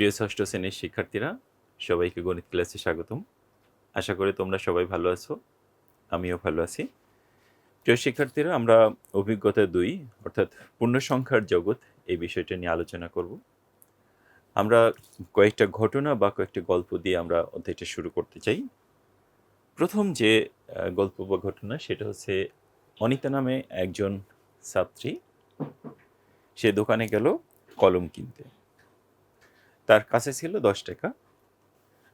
প্রিয় ষষ্ঠ শ্রেণির শিক্ষার্থীরা, সবাইকে গণিত ক্লাসে স্বাগতম। আশা করি তোমরা সবাই ভালো আছো, আমিও ভালো আছি। প্রিয় শিক্ষার্থীরা, আমরা অভিজ্ঞতা দুই, অর্থাৎ পূর্ণ সংখ্যার জগৎ এই বিষয়টা নিয়ে আলোচনা করব। আমরা কয়েকটা ঘটনা বা কয়েকটা গল্প দিয়ে আমরা অধ্যায়টা শুরু করতে চাই। প্রথম যে গল্প বা ঘটনা, সেটা হচ্ছে অনিতা নামে একজন ছাত্রী। সে দোকানে গেল কলম কিনতে। তার কাছে ছিল দশ টাকা।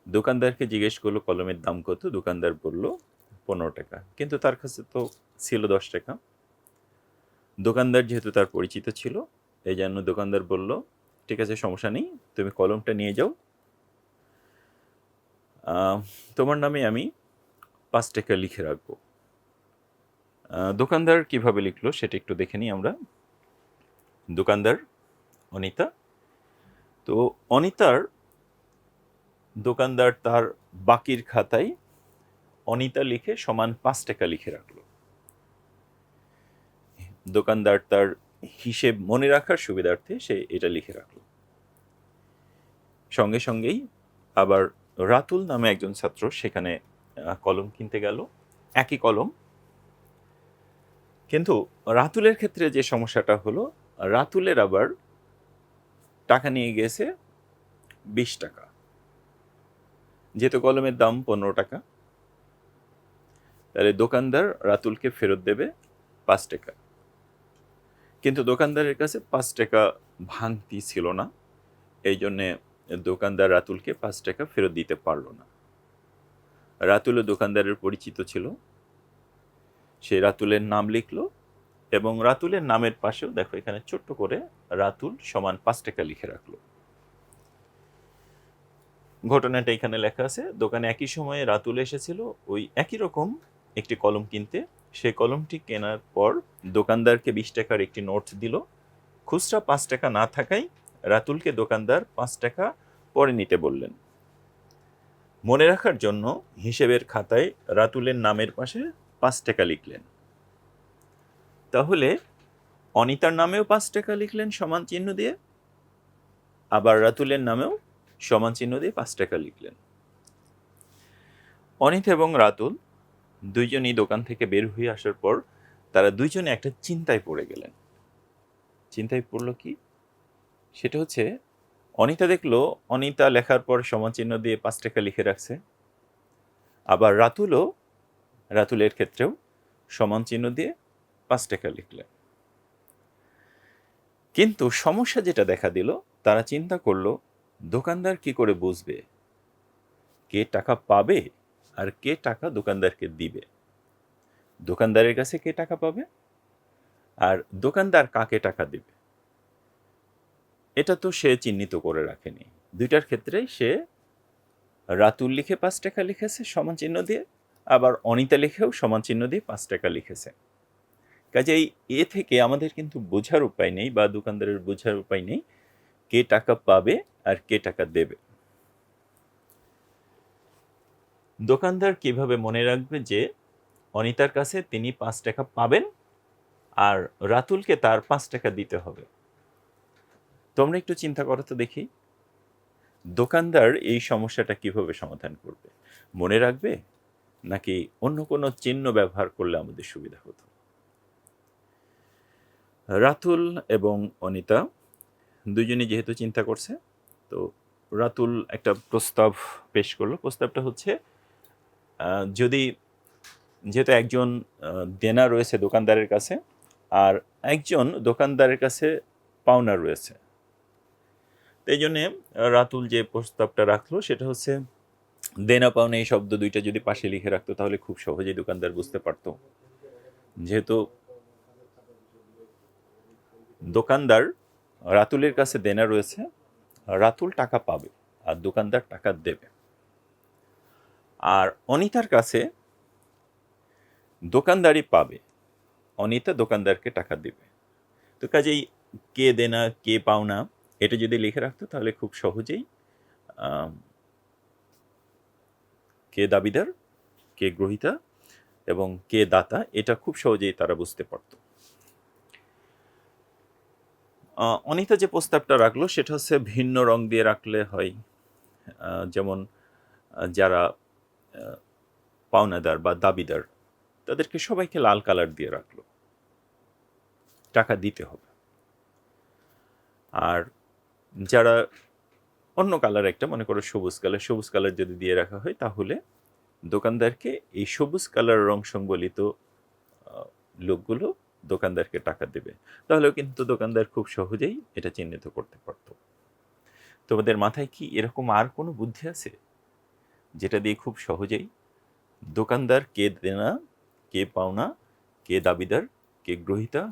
দোকানদারকে জিজ্ঞেস করল, কলমের দাম কত? দোকানদার বলল, পনেরো টাকা। কিন্তু তার কাছে তো ছিল দশ টাকা। দোকানদার যেহেতু তার পরিচিত ছিল এই জন্য দোকানদার বলল, ঠিক আছে, সমস্যা নেই, তুমি কলমটা নিয়ে যাও। তোমার নামে আমি পাঁচ টাকা লিখে রাখব। দোকানদার কীভাবে লিখলো সেটা একটু দেখে নিই আমরা। দোকানদার অনিতা তো অনিতার দোকানদার তার বাকির খাতায় অনিতা লিখে সমান পাঁচ টাকা লিখে রাখল। দোকানদার তার হিসেব মনে রাখার সুবিধার্থে সে এটা লিখে রাখল। সঙ্গে সঙ্গেই আবার রাতুল নামে একজন ছাত্র সেখানে কলম কিনতে গেল। একই কলম। কিন্তু রাতুলের ক্ষেত্রে যে সমস্যাটা হলো, রাতুলের আবার টাকা নিয়ে গেছে বিশ টাকা। যেহেতু কলমের দাম পনেরো টাকা, তাহলে দোকানদার রাতুলকে ফেরত দেবে পাঁচ টাকা। কিন্তু দোকানদারের কাছে পাঁচ টাকা ভাঙতি ছিল না, এই জন্যে দোকানদার রাতুলকে পাঁচ টাকা ফেরত দিতে পারল না। রাতুলও দোকানদারের পরিচিত ছিল। সে রাতুলের নাম লিখলো এবং রাতুলের নামের পাশেও দেখো এখানে ছোট্ট করে রাতুল সমান পাঁচ টাকা লিখে রাখল। ঘটনাটা এখানে লেখা আছে, দোকানে একই সময়ে রাতুল এসেছিল, ওই একই রকম একটি কলম কিনতে। সেই কলমটি কেনার পর দোকানদারকে বিশ টাকার একটি নোট দিল। খুচরা পাঁচ টাকা না থাকায় রাতুলকে দোকানদার পাঁচ টাকা পরে নিতে বললেন। মনে রাখার জন্য হিসেবের খাতায় রাতুলের নামের পাশে পাঁচ টাকা লিখলেন। তাহলে অনিতার নামেও পাঁচ টাকা লিখলেন সমান চিহ্ন দিয়ে, আবার রাতুলের নামেও সমান চিহ্ন দিয়ে পাঁচ টাকা লিখলেন। অনিত এবং রাতুল দুইজনই দোকান থেকে বের হয়ে আসার পর তারা দুইজনে একটা চিন্তায় পড়ে গেলেন। চিন্তায় পড়ল কি? সেটা হচ্ছে অনিতা দেখল অনিতা লেখার পর সমান চিহ্ন দিয়ে পাঁচ টাকা লিখে রাখছে, আবার রাতুলও রাতুলের ক্ষেত্রেও সমান চিহ্ন দিয়ে পাঁচ টাকা লিখলেন কিন্তু সমস্যা যেটা দেখা দিল, তারা চিন্তা করল, দোকানদার কি করে বুঝবে? কে টাকা পাবে আর কে টাকা দোকানদারকে দিবে? দোকানদারের কাছে কে টাকা পাবে আর দোকানদার কাকে টাকা দিবে? এটা তো সে চিহ্নিত করে রাখেনি। দুইটার ক্ষেত্রে সে রাতুল লিখে পাঁচ টাকা লিখেছে সমান চিহ্ন দিয়ে, আবার অনিতা লিখেও সমান চিহ্ন দিয়ে পাঁচ টাকা লিখেছে। কাজেই এ থেকে আমাদের কিন্তু বোঝার উপায় নেই বা দোকানদারের বোঝার উপায় নেই কে টাকা পাবে আর কে টাকা দেবে। দোকানদার কীভাবে মনে রাখবে যে অনিতার কাছে তিনি পাঁচ টাকা পাবেন আর রাতুলকে তার পাঁচ টাকা দিতে হবে? তোমরা একটু চিন্তা করো তো দেখি। দোকানদার এই সমস্যাটা কীভাবে সমাধান করবে? মনে রাখবে? নাকি অন্য কোনো চিহ্ন ব্যবহার করলে আমাদের সুবিধা হতো? রাতুল এবং অনিতা দুজনেই যেহেতু চিন্তা করছে, তো রাতুল একটা প্রস্তাব পেশ করল। প্রস্তাবটা হচ্ছে যদি যেহেতু একজন দেনা রয়েছে দোকানদারের কাছে আর একজন দোকানদারের কাছে পাওনা রয়েছে। এই জন্যে রাতুল যে প্রস্তাবটা রাখল সেটা হচ্ছে, দেনা পাওনা এই শব্দ দুইটা যদি পাশে লিখে রাখতো তাহলে খুব সহজেই দোকানদার বুঝতে পারতো। যেহেতু দোকানদার রাতুলের কাছে দেনা রয়েছে, রাতুল টাকা পাবে আর দোকানদার টাকা দেবে। আর অনিতার কাছে দোকানদারই পাবে, অনিতা দোকানদারকে টাকা দেবে। তো কাজেই কে দেনা, কে পাওনা, এটা যদি লিখে রাখতো তাহলে খুব সহজেই কে দাবিদার, কে গ্রহিতা এবং কে দাতা, এটা খুব সহজেই তারা বুঝতে পারত। অনিতা যে প্রস্তাবটা রাখল সেটা হচ্ছে ভিন্ন রং দিয়ে রাখলে হয়। যেমন যারা পাওনাদার বা দাবিদার, তাদেরকে সবাইকে লাল কালার দিয়ে রাখল। টাকা দিতে হবে। আর যারা অন্য কালার একটা, মনে করো সবুজ কালার সবুজ কালার যদি দিয়ে রাখা হয়, তাহলে দোকানদারকে এই সবুজ কালার রং সংবলিত লোকগুলো দোকানদারকে টাকা দেবে। তাহলেও কিন্তু দোকানদার খুব সহজেই এটা চিহ্নিত করতে পারতো। তোমাদের মাথায় কি এরকম আর কোনো বুদ্ধি আছে? যেটা দিয়ে খুব সহজেই দোকানদার কে দেনা, কে পাওনা, কে দাবিদার, কে গ্রহিতা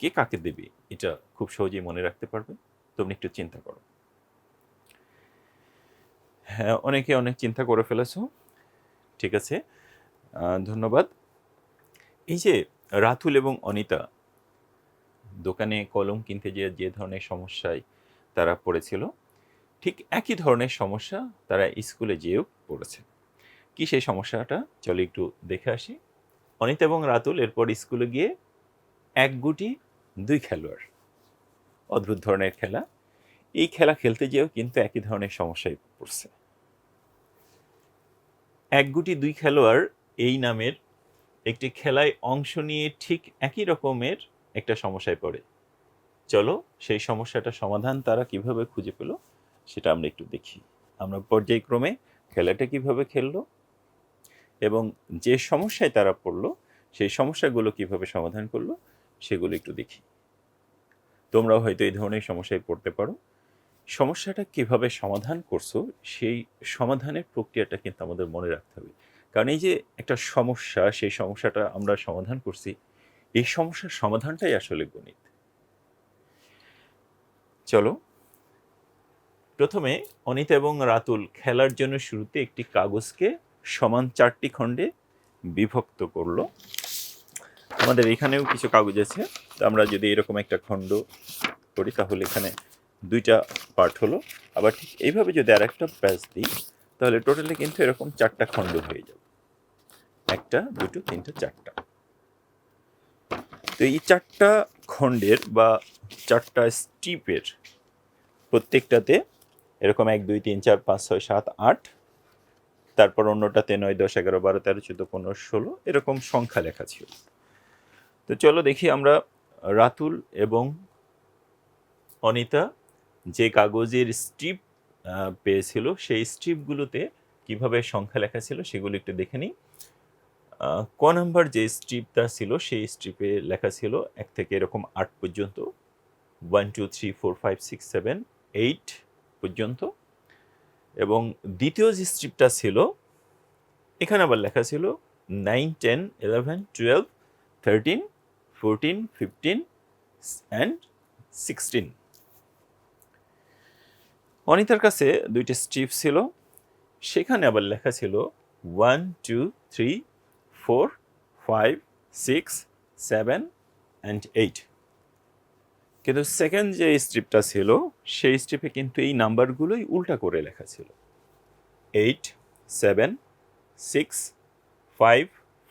কে কাকে দেবে, এটা খুব সহজেই মনে রাখতে পারবে? তুমি একটু চিন্তা করো। হ্যাঁ অনেকে অনেক চিন্তা করে ফেলেছো। ঠিক আছে। ধন্যবাদ। এই যে রাতুল এবং অনিতা, দোকানে কলম কিনতে যে যে ধরনের সমস্যায় তারা পড়েছিল, ঠিক একই ধরনের সমস্যা তারা স্কুলে যেয়েও পড়েছে। কি সেই সমস্যাটা? চলো একটু দেখে আসি। অনিতা এবং রাতুল এরপর স্কুলে গিয়ে এক গুটি দুই খেলোয়াড়। অদ্ভুত ধরনের খেলা। এই খেলা খেলতে যেও কিন্তু একই ধরনের সমস্যায় পড়ছে। এক গুটি দুই খেলোয়াড় এই নামের একটি খেলায় অংশ নিয়ে ঠিক একই রকমের একটা সমস্যায় পড়ে। চলো সেই সমস্যাটা সমাধান তারা কীভাবে খুঁজে পেল, সেটা আমরা একটু দেখি। আমরা পর্যায়ক্রমে খেলাটা কীভাবে খেললো এবং যে সমস্যায় তারা পড়ল, সেই সমস্যাগুলো কীভাবে সমাধান করল, সেগুলো একটু দেখি। তোমরাও হয়তো এই ধরনের সমস্যায় পড়তে পারো। সমস্যাটা কীভাবে সমাধান করছ, সেই সমাধানের প্রক্রিয়াটা কিন্তু আমাদের মনে রাখতে হবে। কারণ এই যে একটা সমস্যা, সেই সমস্যাটা আমরা সমাধান করছি, এই সমস্যার সমাধানটাই আসলে গণিত। চলো, প্রথমে অনিতা এবং রাতুল খেলার জন্য শুরুতে একটি কাগজকে সমান চারটি খণ্ডে বিভক্ত করল। আমাদের এখানেও কিছু কাগজ আছে, তো আমরা যদি এরকম একটা খণ্ড করি, তাহলে এখানে দুইটা পার্ট হলো। আবার ঠিক এইভাবে যদি আর একটা প্যাচ দিই তাহলে টোটালি কিন্তু এরকম চারটা খণ্ড হয়ে যাবে। একটা, দুটো, তিনটা, চারটা। তো এই চারটা খণ্ডের বা চারটা স্টিপের প্রত্যেকটাতে এরকম এক, দুই, তিন, চার, পাঁচ, ছয়, সাত, আট, তারপর অন্যটাতে নয়, দশ, এগারো, বারো, তেরো, চোদ্দ, পনেরো, ষোলো এরকম সংখ্যা লেখা ছিল। তো চলো দেখি আমরা রাতুল এবং অনিতা যে কাগজের স্ট্রিপ পেয়েছিল, সেই স্ট্রিপগুলোতে কীভাবে সংখ্যা লেখা ছিল সেগুলো একটু দেখে নিই। ক নাম্বার যে স্ট্রিপটা ছিল সেই স্ট্রিপে লেখা ছিল এক থেকে এরকম আট পর্যন্ত one two three four five six seven eight পর্যন্ত। এবং দ্বিতীয় যে স্ট্রিপটা ছিল, এখানে আবার লেখা ছিল nine ten eleven twelve thirteen fourteen fifteen and sixteen অনিতার কাছে দুইটি স্ট্রিপ ছিল, সেখানে আবার লেখা ছিল one, two, three, four, five, six, seven, and eight. কিন্তু সেকেন্ড যে স্ট্রিপটা ছিল, সেই স্ট্রিপে কিন্তু এই নাম্বারগুলোই উল্টা করে লেখা ছিল। Eight, seven, six, five,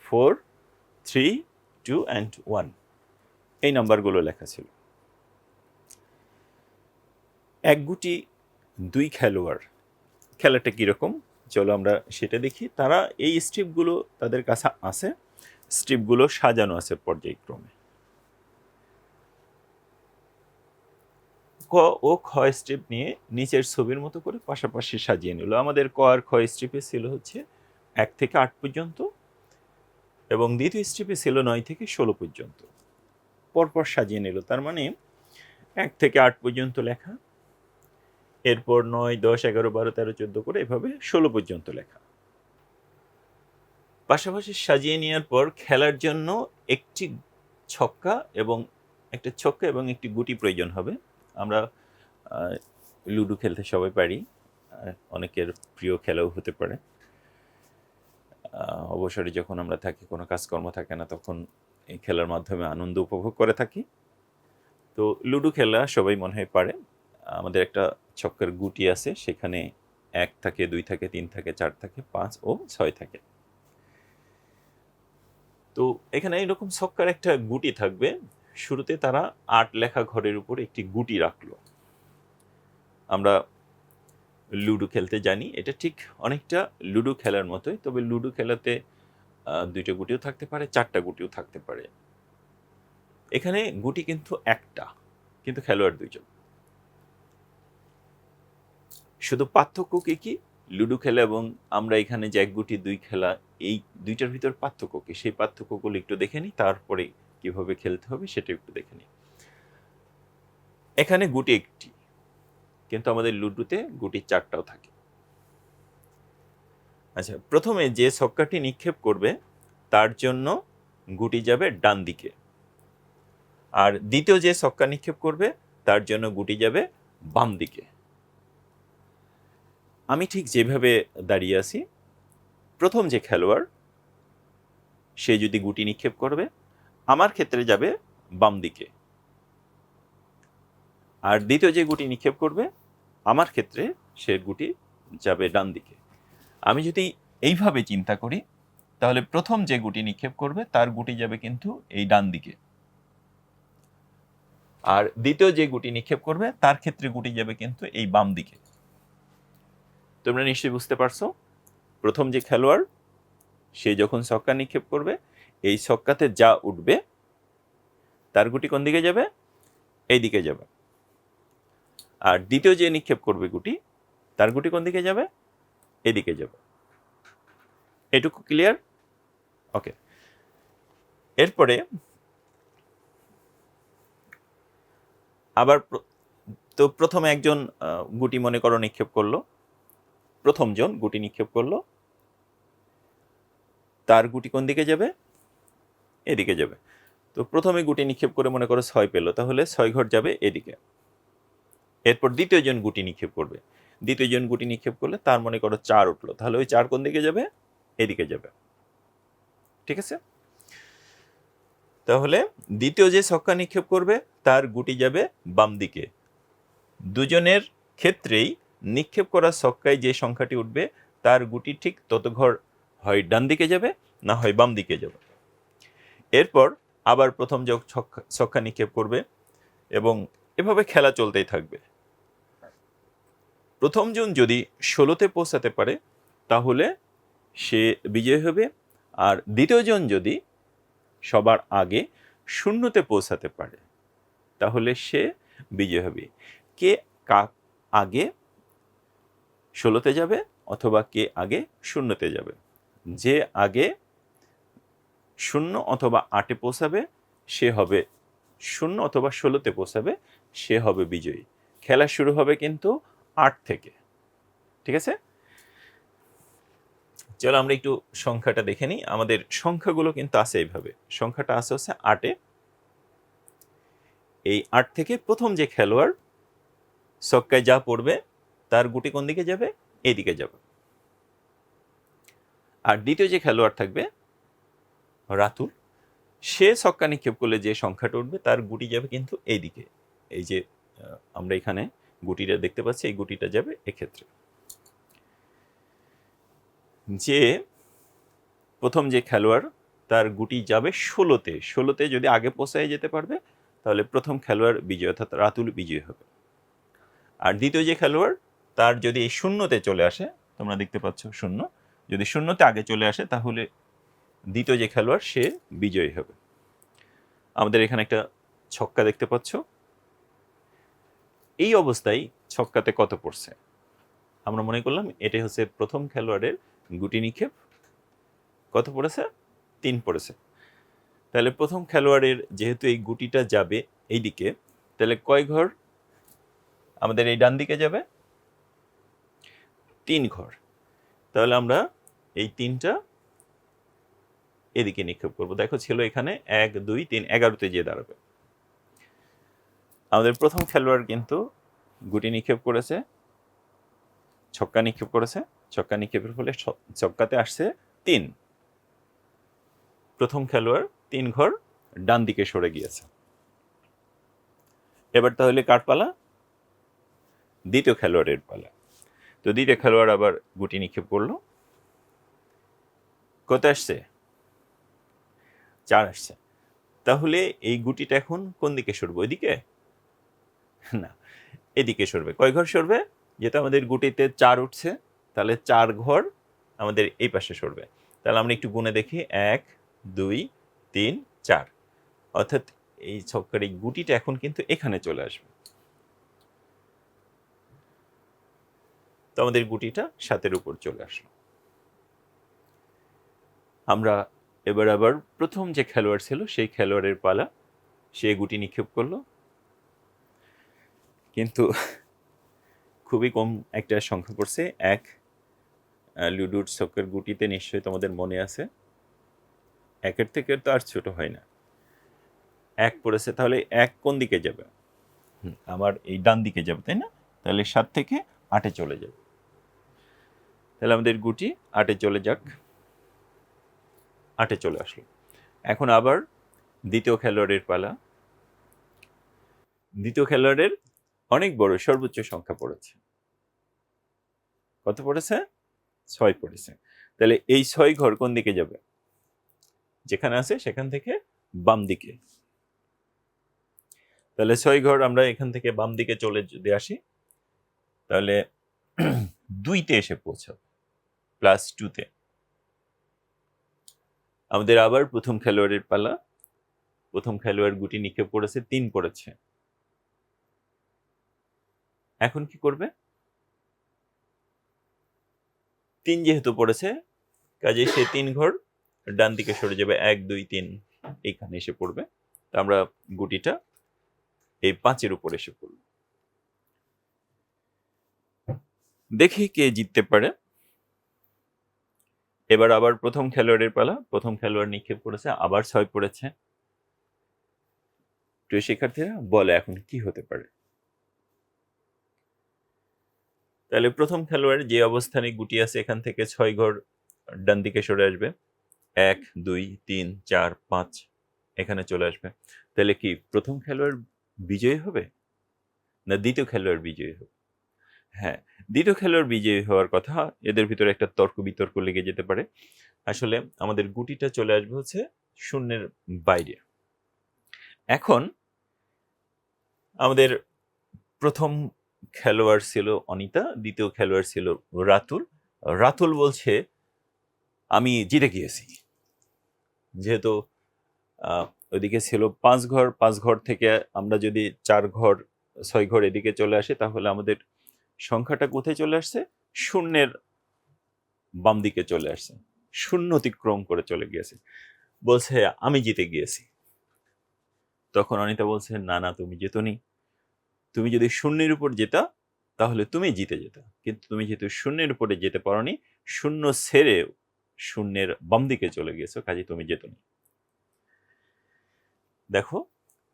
four, three, two, and one. এই নাম্বারগুলো লেখা ছিল। এক গুটি দুই খেলোয়াড় খেলাটা কীরকম? চলো আমরা সেটা দেখি। তারা এই স্ট্রিপগুলো তাদের কাছে আছে। স্ট্রিপগুলো সাজানো আছে পর্যায়ক্রমে। ক ও খ স্ট্রিপ নিয়ে নিচের ছবির মতো করে পাশাপাশি সাজিয়ে নিল। আমাদের ক আর খ স্ট্রিপে ছিল হচ্ছে এক থেকে আট পর্যন্ত এবং দ্বিতীয় স্ট্রিপে ছিল নয় থেকে ষোলো পর্যন্ত। পরপর সাজিয়ে নিল। তার মানে এক থেকে আট পর্যন্ত লেখা। এরপর নয়, দশ, এগারো, বারো, তেরো, চোদ্দ করে এভাবে ষোলো পর্যন্ত লেখা। পাশাপাশি সাজিয়ে নেওয়ার পর খেলার জন্য একটি ছক্কা এবং একটা ছক্কা এবং একটি গুটি প্রয়োজন হবে। আমরা লুডো খেলতে সবাই পারি অনেকের প্রিয় খেলাও হতে পারে। অবসরে যখন আমরা থাকি, কোনো কাজকর্ম থাকে না, তখন এই খেলার মাধ্যমে আনন্দ উপভোগ করে থাকি। তো লুডো খেলা সবাই মনে হয় পারে। আমাদের একটা ছক্কার গুটি আছে, সেখানে এক থাকে, দুই থাকে, তিন থাকে, চার থাকে, পাঁচ ও ছয় থাকে। তো এখানে এরকম ছক্কার একটা গুটি থাকবে। শুরুতে তারা আট লেখা ঘরের উপর একটি গুটি রাখল। আমরা লুডো খেলতে জানি, এটা ঠিক অনেকটা লুডো খেলার মতোই, তবে লুডো খেলাতে দুইটা গুটিও থাকতে পারে, চারটা গুটিও থাকতে পারে। এখানে গুটি কিন্তু একটা, কিন্তু খেলোয়াড় দুইজন। শুধু পার্থক্য কি কি? লুডো খেলা এবং আমরা এখানে যে এক গুটি দুই খেলা, এই দুইটার ভিতর পার্থক্য কি? সেই পার্থক্যগুলো একটু দেখে নিই, তারপরে কীভাবে খেলতে হবে সেটা একটু দেখে নিই। এখানে গুটি একটি, কিন্তু আমাদের লুডোতে গুটি চারটাও থাকে। আচ্ছা প্রথমে যে ছক্কাটি নিক্ষেপ করবে, তার জন্য গুটি যাবে ডান দিকে। আর দ্বিতীয় যে ছক্কা নিক্ষেপ করবে, তার জন্য গুটি যাবে বাম দিকে। আমি ঠিক যেভাবে দাঁড়িয়ে আছি, প্রথম যে খেলোয়াড়, সে যদি গুটি নিক্ষেপ করবে, আমার ক্ষেত্রে যাবে বাম দিকে। আর দ্বিতীয় যে গুটি নিক্ষেপ করবে, আমার ক্ষেত্রে সে গুটি যাবে ডান দিকে। আমি যদি এইভাবে চিন্তা করি, তাহলে প্রথম যে গুটি নিক্ষেপ করবে, তার গুটি যাবে কিন্তু এই ডান দিকে। আর দ্বিতীয় যে গুটি নিক্ষেপ করবে, তার ক্ষেত্রে গুটি যাবে কিন্তু এই বাম দিকে। তোমরা নিশ্চয়ই বুঝতে পারছ। প্রথম যে খেলোয়াড়, সে যখন ছক্কা নিক্ষেপ করবে, এই ছক্কাতে যা উঠবে, তার গুটি কোন দিকে যাবে? এই দিকে যাবে। আর দ্বিতীয় যে নিক্ষেপ করবে গুটি, তার গুটি কোন দিকে যাবে? এদিকে যাবে। এটুকু ক্লিয়ার ওকে এরপরে আবার তো প্রথমে একজন গুটি মনে করো নিক্ষেপ করল। প্রথম জন গুটি নিক্ষেপ করল। তার গুটি কোন দিকে যাবে? এদিকে যাবে। তো প্রথমে গুটি নিক্ষেপ করে মনে করো ছয় পেল, তাহলে ছয় ঘর যাবে এদিকে। এরপর দ্বিতীয় জন গুটি নিক্ষেপ করবে। দ্বিতীয় জন গুটি নিক্ষেপ করলে তার মনে করো চার উঠল, তাহলে ওই চার কোন দিকে যাবে? এদিকে যাবে। ঠিক আছে? তাহলে দ্বিতীয় যে ছক্কা নিক্ষেপ করবে, তার গুটি যাবে বাম দিকে দুজনের ক্ষেত্রেই নিক্ষেপ করা ছক্কায় যে সংখ্যাটি উঠবে, তার গুটি ঠিক তত ঘর হয় ডান দিকে যাবে, না হয় বাম দিকে যাবে। এরপর আবার প্রথম যে ছক্কা ছক্কা নিক্ষেপ করবে এবং এভাবে খেলা চলতেই থাকবে। প্রথম জন যদি ষোলোতে পৌঁছাতে পারে, তাহলে সে বিজয় হবে। আর দ্বিতীয় জন যদি সবার আগে শূন্যতে পৌঁছাতে পারে, তাহলে সে বিজয় হবে। কে কাক আগে ষোলোতে যাবে অথবা কে আগে শূন্যতে যাবে। যে আগে শূন্য অথবা আটে পৌঁছাবে, সে হবে শূন্য অথবা ষোলোতে পৌঁছাবে, সে হবে বিজয়ী। খেলা শুরু হবে কিন্তু আট থেকে। ঠিক আছে? চলো আমরা একটু সংখ্যাটা দেখে নিই। আমাদের সংখ্যাগুলো কিন্তু আছে এইভাবে। সংখ্যাটা আছে হচ্ছে আটে। এই আট থেকে প্রথম যে খেলোয়াড়, ছক্কায় যা পড়বে তার গুটি কোন দিকে যাবে? এদিকে যাবে। আর দ্বিতীয় যে খেলোয়াড় থাকবে, রাতুল, সে ছক্কা নিক্ষেপ করলে যে সংখ্যাটা উঠবে, তার গুটি যাবে কিন্তু এইদিকে। এই যে আমরা এখানে গুটিটা দেখতে পাচ্ছি, এই গুটিটা যাবে এক্ষেত্রে। যে প্রথম যে খেলোয়াড়, তার গুটি যাবে ষোলোতে। ষোলোতে যদি আগে পৌঁছায় যেতে পারবে, তাহলে প্রথম খেলোয়াড় বিজয়, অর্থাৎ রাতুল বিজয় হবে। আর দ্বিতীয় যে খেলোয়াড় তার যদি এই শূন্যতে চলে আসে, তোমরা দেখতে পাচ্ছ শূন্য, যদি শূন্যতে আগে চলে আসে, তাহলে দ্বিতীয় যে খেলোয়াড়, সে বিজয়ী হবে। আমাদের এখানে একটা ছক্কা দেখতে পাচ্ছ। এই অবস্থায় ছক্কাতে কত পড়ছে? আমরা মনে করলাম এটাই হচ্ছে প্রথম খেলোয়াড়ের গুটি নিক্ষেপ। কত পড়েছে? তিন পড়েছে। তাহলে প্রথম খেলোয়াড়ের যেহেতু এই গুটিটা যাবে এই দিকে তাহলে কয় ঘর? আমাদের এই ডান দিকে যাবে? তিন ঘর। তাহলে আমরা এই তিনটা এদিকে নিক্ষেপ করব। দেখো ছিল এখানে এক, দুই, তিন, এগারোতে যেয়ে দাঁড়াবে। আমাদের প্রথম খেলোয়াড় কিন্তু গুটি নিক্ষেপ করেছে, ছক্কা নিক্ষেপ করেছে, ছক্কা নিক্ষেপের ফলে ছক্কাতে আসছে তিন। প্রথম খেলোয়াড় তিন ঘর ডান দিকে সরে গিয়েছে। এবার তাহলে কার পালা? দ্বিতীয় খেলোয়াড়ের পালা। তো দ্বিতীয় খেলোয়াড় আবার গুটি নিক্ষেপ করল, কত আসছে? চার আসছে। তাহলে এই গুটিটা এখন কোন দিকে সরবে? ওইদিকে? না, এদিকে সরবে। কয় ঘর সরবে? যেহেতু আমাদের গুটিতে চার উঠছে, তাহলে চার ঘর আমাদের এই পাশে সরবে। তাহলে আমরা একটু গুনে দেখি। এক, দুই, তিন, চার। অর্থাৎ এই ছক্কার এই গুটিটা এখন কিন্তু এখানে চলে আসবে। তো আমাদের গুটিটা সাতের উপর চলে আসলো। আমরা এবার আবার প্রথম যে খেলোয়াড় ছিল, সেই খেলোয়াড়ের পালা সে গুটি নিক্ষেপ করল। কিন্তু খুবই কম একটা সংখ্যা পড়ছে। এক লুডুর ছক্কের গুটিতে নিশ্চয়ই তোমাদের মনে আছে। একের থেকে তো আর ছোট হয় না। এক পড়েছে, তাহলে এক কোন দিকে যাবে? আমার এই ডান দিকে যাবে, তাই না? তাহলে সাত থেকে আটে চলে যাবে। তাহলে আমাদের গুটি আটে চলে যাক। আটে চলে আসলো। এখন আবার দ্বিতীয় খেলোয়াড়ের পালা। দ্বিতীয় খেলোয়াড়ের অনেক বড়, সর্বোচ্চ সংখ্যা পড়েছে। কত পড়েছে? ছয় পড়েছে। তাহলে এই ছয় ঘর কোন দিকে যাবে? যেখানে আছে সেখান থেকে বাম দিকে। তাহলে ছয় ঘর আমরা এখান থেকে বাম দিকে চলে যদি আসি, তাহলে দুইতে এসে পৌঁছাবে। প্লাস টুতে আমাদের আবার প্রথম খেলোয়াড়ের পালা। প্রথম খেলোয়াড় গুটি নিক্ষেপ করেছে, তিন পড়েছে এখন কি করবে? তিন যেহেতু পড়েছে কাজে সে তিন ঘর, ডান দিকে সরে যাবে এক, দুই, তিন, এইখানে এসে পড়বে। তা আমরা গুটিটা এই পাঁচের উপর এসে পড়ল দেখি কে জিততে পারে। এবার আবার প্রথম খেলোয়াড়ের পালা। প্রথম খেলোয়াড় নিক্ষেপ করেছে, আবার ছয় পড়েছে। প্রিয় শিক্ষার্থীরা, বলে এখন কি হতে পারে? তাহলে প্রথম খেলোয়াড় যে অবস্থানে গুটি আছে, এখান থেকে ছয় ঘর ডান দিকে সরে আসবে। এক, দুই, তিন, চার, পাঁচ এখানে চলে আসবে। তাহলে কি প্রথম খেলোয়াড় বিজয়ী হবে? না দ্বিতীয় খেলোয়াড় বিজয়ী হবে? হ্যাঁ দ্বিতীয় খেলোয়াড় বিজয়ী হওয়ার কথা, এদের ভিতরে একটা তর্ক বিতর্ক লেগে যেতে পারে। আসলে আমাদের গুটিটা চলে আসবে হচ্ছে শূন্যের বাইরে। এখন আমাদের প্রথম খেলোয়াড় ছিল অনিতা, দ্বিতীয় খেলোয়াড় ছিল রাতুল। রাতুল বলছে, আমি জিতে গিয়েছি। যেহেতু ওইদিকে ছিল পাঁচ ঘর পাঁচ ঘর থেকে আমরা যদি চার ঘর, ছয় ঘর এদিকে চলে আসি, তাহলে আমাদের সংখ্যাটা কোথায় চলে আসছে? শূন্যের বাম দিকে চলে আসছে। শূন্য অতিক্রম করে চলে গিয়েছে। বলছে, আমি জিতে গিয়েছি। তখন অনিতা বলছে, না না, তুমি যেতনি তুমি যদি শূন্যের উপর যেতা তাহলে তুমি জিতে যেতা। কিন্তু তুমি যেহেতু শূন্যের উপরে যেতে পারোনি, শূন্য ছেড়ে শূন্যের বাম দিকে চলে গিয়েছো, কাজে তুমি যেতনি দেখো,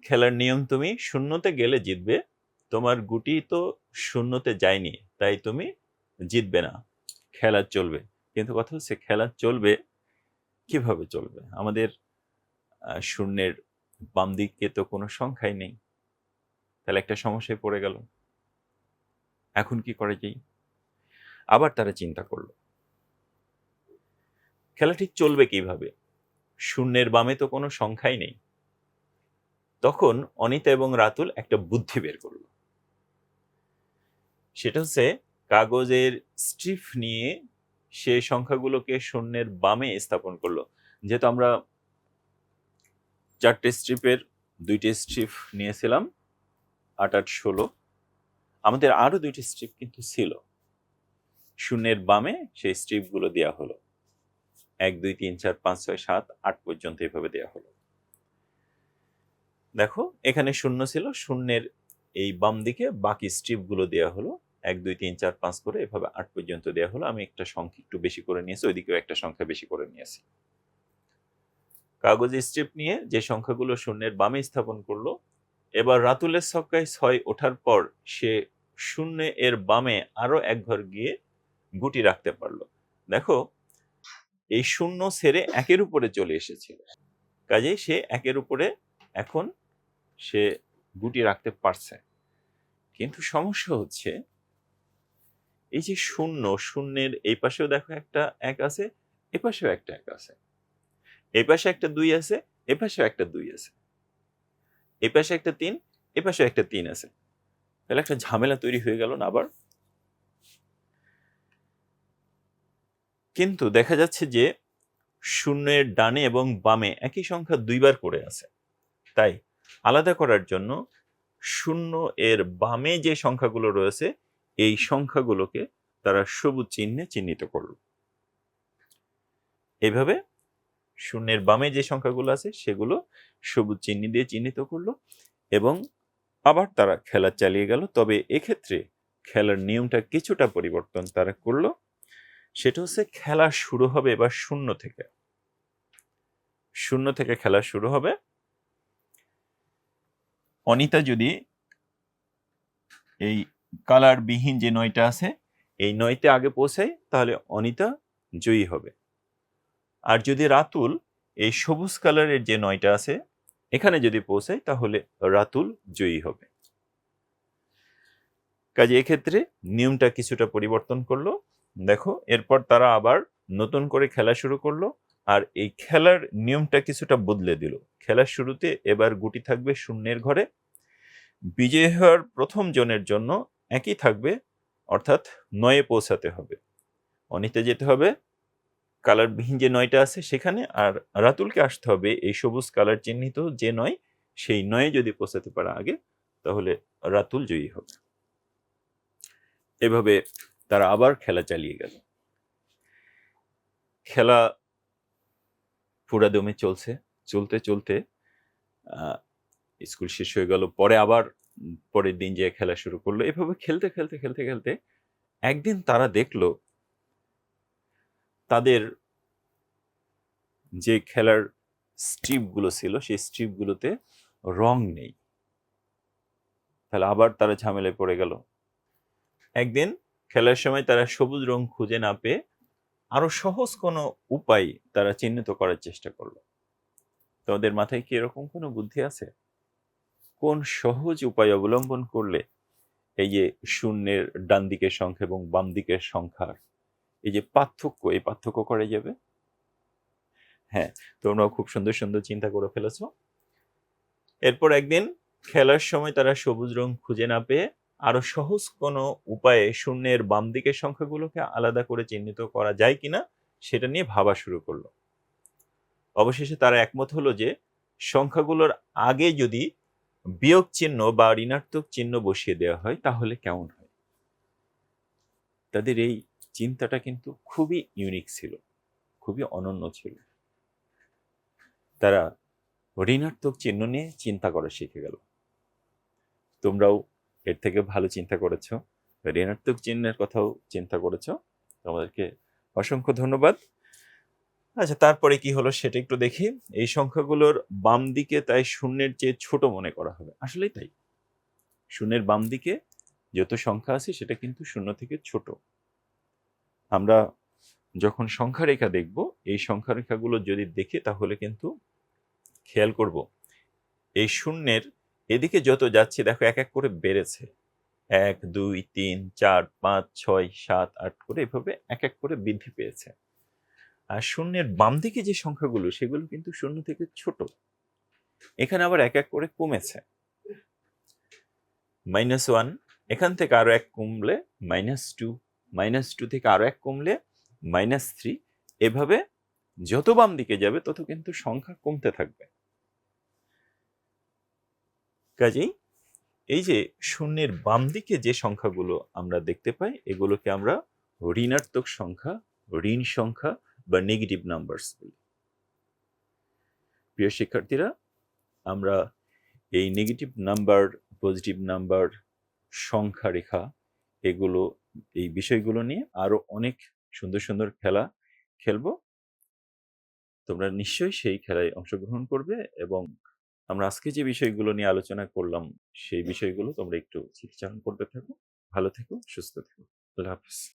খেলার নিয়ম তুমি শূন্যতে গেলে জিতবে তোমার গুটি তো শূন্যতে যায়নি, তাই তুমি জিতবে না। খেলা চলবে। কিন্তু কথা হচ্ছে খেলা চলবে, কীভাবে চলবে? আমাদের শূন্যের বাম দিকে তো কোনো সংখ্যাই নেই। তাহলে একটা সমস্যায় পড়ে গেল। এখন কি করে যাই? আবার তারা চিন্তা করল। খেলাটি চলবে কীভাবে? শূন্যের বামে তো কোনো সংখ্যাই নেই। তখন অনিতা এবং রাতুল একটা বুদ্ধি বের করল। সেটা হচ্ছে কাগজের স্ট্রিপ নিয়ে সে সংখ্যাগুলোকে শূন্যের বামে স্থাপন করল। যেহেতু আমরা চারটে স্ট্রিপের দুইটি স্ট্রিপ নিয়েছিলাম, আট আট, ষোলো, আমাদের আরও দুইটি স্ট্রিপ কিন্তু ছিল। শূন্যের বামে সেই স্ট্রিপগুলো দেওয়া হলো। এক, দুই, তিন, চার, পাঁচ, ছয়, সাত, আট পর্যন্ত এভাবে দেওয়া হলো। দেখো, এখানে শূন্য ছিল, শূন্যের এই বাম দিকে বাকি স্ট্রিপগুলো দেওয়া হলো। এক, দুই, তিন, চার, পাঁচ করে এভাবে আট পর্যন্ত দেওয়া হলো। আমি একটা সংখ্যা একটু বেশি করে নিয়েছি, ওইদিকেও একটা সংখ্যা বেশি করে নিয়েছি। কাগজে স্ট্রিপ নিয়ে যে সংখ্যাগুলো শূন্যের বামে স্থাপন করল, এবার রাতুলের ছক্কায় ছয় ওঠার পর সে শূন্য এর বামে আরও এক ঘর গিয়ে গুটি রাখতে পারল। দেখো, এই শূন্য ছেড়ে একের উপরে চলে এসেছিল কাজেই সে একের উপরে এখন সে গুটি রাখতে পারছে। কিন্তু সমস্যা হচ্ছে এই যে শূন্য, শূন্যের এই পাশেও দেখো একটা এক আছে, এ পাশেও একটা এক আছে। এই পাশে একটা দুই আছে, এ পাশেও একটা দুই আছে। এই পাশে একটা তিন, এ পাশে একটা তিন আছে। তাহলে একটা ঝামেলা তৈরি হয়ে গেল না আবার? কিন্তু দেখা যাচ্ছে যে শূন্যের ডানে এবং বামে একই সংখ্যা দুইবার করে আছে। তাই আলাদা করার জন্য শূন্য এর বামে যে সংখ্যাগুলো রয়েছে এই সংখ্যাগুলোকে তারা সবুজ চিহ্নে চিহ্নিত করল। এভাবে শূন্যের বামে যে সংখ্যাগুলো আছে, সেগুলো সবুজ চিহ্ন দিয়ে চিহ্নিত করল এবং আবার তারা খেলা চালিয়ে গেল। তবে এক্ষেত্রে খেলার নিয়মটা কিছুটা পরিবর্তন তারা করল। সেটা হচ্ছে খেলা শুরু হবে এবার শূন্য থেকে। শূন্য থেকে খেলা শুরু হবে। অনিতা যদি এই কালার বিহীন যে নয়টা আছে, এই নয়তে আগে পৌঁছায় তাহলে অনিতা জয়ী হবে। আর যদি রাতুল এই সবুজ কালারের যে নয়টা আছে, এখানে যদি পৌঁছায় তাহলে রাতুল জয়ী হবে। কাজে এক্ষেত্রে নিয়মটা কিছুটা পরিবর্তন করল। দেখো, এরপর তারা আবার নতুন করে খেলা শুরু করল, আর এই খেলার নিয়মটা কিছুটা বদলে দিল। খেলার শুরুতে এবার গুটি থাকবে শূন্যের ঘরে। বিজয় হওয়ার প্রথম জনের জন্য একই থাকবে, অর্থাৎ নয়ে পৌঁছাতে হবে। অনিতে যেতে হবে, কালারবিহীন যে নয়টা আছে সেখানে, আর রাতুলকে আসতে হবে এই সবুজ কালার চিহ্নিত যে নয়, সেই নয়ে যদি পৌঁছাতে পারে আগে, তাহলে রাতুল জয়ী হবে। এভাবে তারা আবার খেলা চালিয়ে গেল। খেলা পুরা দমে চলছে, চলতে চলতে স্কুল শেষ হয়ে গেল, পরে আবার পরের দিন যে খেলা শুরু করল। এভাবে খেলতে খেলতে খেলতে খেলতে একদিন তারা দেখল তাদের যে খেলার স্ট্রিপগুলো ছিল, সেই স্ট্রিপগুলোতে রং নেই। তাহলে আবার তারা ঝামেলায় পড়ে গেল। একদিন খেলার সময় তারা সবুজ রং খুঁজে না পেয়ে আরও সহজ কোনো উপায় তারা চিহ্নিত করার চেষ্টা করল। তোমাদের মাথায় কি এরকম কোনো বুদ্ধি আছে? কোন সহজ উপায় অবলম্বন করলে এই যে শূন্যের ডান দিকের সংখ্যা এবং বাম দিকের সংখ্যার এই যে পার্থক্য, এই পার্থক্য করা যাবে? হ্যাঁ তোমরাও খুব সুন্দর সুন্দর চিন্তা করে ফেলেছো। এরপর একদিন খেলার সময় তারা সবুজ রং খুঁজে না পেয়ে আরও সহজ কোনো উপায়ে শূন্যের বাম দিকের সংখ্যাগুলোকে আলাদা করে চিহ্নিত করা যায় কিনা সেটা নিয়ে ভাবা শুরু করল। অবশেষে তারা একমত হলো যে সংখ্যাগুলোর আগে যদি বিয়োগ চিহ্ন বা ঋণাত্মক চিহ্ন বসিয়ে দেওয়া হয়, তাহলে কেমন হয়? তাদের এই চিন্তাটা কিন্তু খুবই ইউনিক ছিল, খুবই অনন্য ছিল। তারা ঋণাত্মক চিহ্ন নিয়ে চিন্তা করা শিখে গেল। তোমরাও এর থেকে ভালো চিন্তা করেছ, ঋণাত্মক চিহ্নের কথাও চিন্তা করেছ। তোমাদেরকে অসংখ্য ধন্যবাদ। আচ্ছা তারপরে কি হলো সেটা একটু দেখি। এই সংখ্যাগুলোর বাম দিকে তাই শূন্যের চেয়ে ছোট মনে করা হবে। আসলেই তাই। শূন্যের বাম দিকে যত সংখ্যা আছে সেটা কিন্তু শূন্য থেকে ছোট। আমরা যখন সংখ্যা রেখা দেখব, এই সংখ্যা রেখাগুলো যদি দেখি তাহলে কিন্তু খেয়াল করব, এই শূন্যের এদিকে যত যাচ্ছে, দেখো এক এক করে বেড়েছে। এক, দুই, তিন, চার, পাঁচ, ছয়, সাত, আট করে এভাবে এক এক করে বৃদ্ধি পেয়েছে। শূন্যের বাম দিকে যে সংখ্যাগুলো, সেগুলো কিন্তু শূন্য থেকে ছোট। এখানে আবার এক এক করে কমেছে। মাইনাস ওয়ান, এখান থেকে আরও এক কমলে মাইনাস টু মাইনাস টু থেকে আরও এক কমলে মাইনাস থ্রি। এভাবে যত বাম দিকে যাবে, তত কিন্তু সংখ্যা কমতে থাকবে। কাজেই এই যে শূন্যের বাম দিকে যে সংখ্যাগুলো আমরা দেখতে পাই, এগুলোকে আমরা ঋণাত্মক সংখ্যা, ঋণ সংখ্যা বা নেগেটিভ নাম্বারস বলি। প্রিয় শিক্ষার্থীরা, আমরা এই নেগেটিভ নাম্বার পজিটিভ নাম্বার সংখ্যা রেখা এগুলো, এই বিষয়গুলো নিয়ে আরও অনেক সুন্দর সুন্দর খেলা খেলব। তোমরা নিশ্চয়ই সেই খেলায় অংশগ্রহণ করবে এবং আমরা আজকে যে বিষয়গুলো নিয়ে আলোচনা করলাম, সেই বিষয়গুলো তোমরা একটু স্মৃতিচারণ করতে থাকো। ভালো থেকো, সুস্থ থেকো। আল্লাহ হাফিজ।